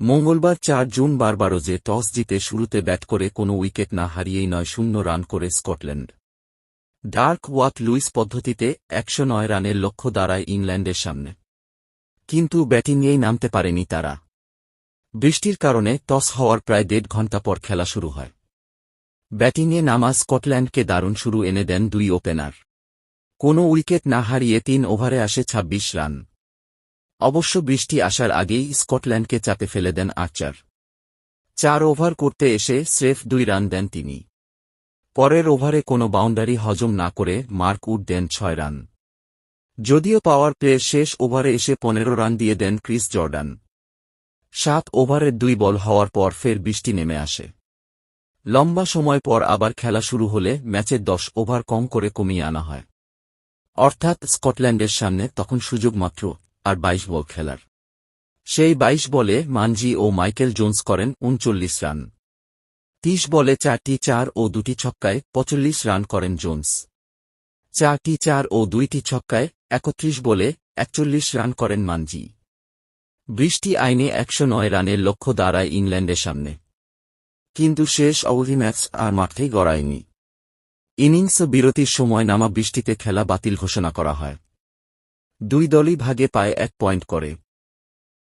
মঙ্গলবার চার June বারবারও বারবারোজে toss জিতে শুরুতে ব্যাট করে কোনো উইকেট না হারিয়েই নয় শূন্য রান করে স্কটল্যান্ড। ডার্ক ওয়াক লুইস পদ্ধতিতে একশো নয় রানের লক্ষ্য দাঁড়ায় ইংল্যান্ডের সামনে। কিন্তু ব্যাটিংয়েই নামতে পারেনি তারা। বৃষ্টির কারণে টস হওয়ার প্রায় দেড় ঘণ্টা পর খেলা শুরু হয়। ব্যাটিংয়ে নামা স্কটল্যান্ডকে দারুণ শুরু এনে দেন দুই ওপেনার। কোনো উইকেট না হারিয়ে তিন ওভারে আসে ২৬ রান। অবশ্য বৃষ্টি আসার আগেই স্কটল্যান্ডকে চাপে ফেলে দেন আর্চার। চার ওভার করতে এসে স্রেফ দুই রান দেন তিনি। পরের ওভারে কোনো বাউন্ডারি হজম না করে মার্ক উড দেন ছয় রান। যদিও পাওয়ার প্লের শেষ ওভারে এসে পনেরো রান দিয়ে দেন ক্রিস জর্ডান। সাত ওভারের দুই বল হওয়ার পর ফের বৃষ্টি নেমে আসে। লম্বা সময় পর আবার খেলা শুরু হলে ম্যাচের দশ ওভার কম করে কমিয়ে আনা হয়। অর্থাৎ স্কটল্যান্ডের সামনে তখন সুযোগ মাত্র আর বাইশ বল খেলার। সেই বাইশ বলে মানজি ও মাইকেল জোন্স করেন উনচল্লিশ রান। তিরিশ বলে চারটি চার ও দুটি ছক্কায় পঁচল্লিশ রান করেন জোন্স। চারটি চার ও দুইটি ছক্কায় একত্রিশ বলে একচল্লিশ রান করেন মানজি। বৃষ্টি আইনে একশো নয় রানের লক্ষ্য দাঁড়ায় ইংল্যান্ডের সামনে। কিন্তু শেষ অবধি ম্যাচ আর মাঠেই গড়ায়নি। ইনিংস বিরতির সময় নামা বৃষ্টিতে খেলা বাতিল ঘোষণা করা হয়। দুই দলই ভাগে পায় এক পয়েন্ট করে।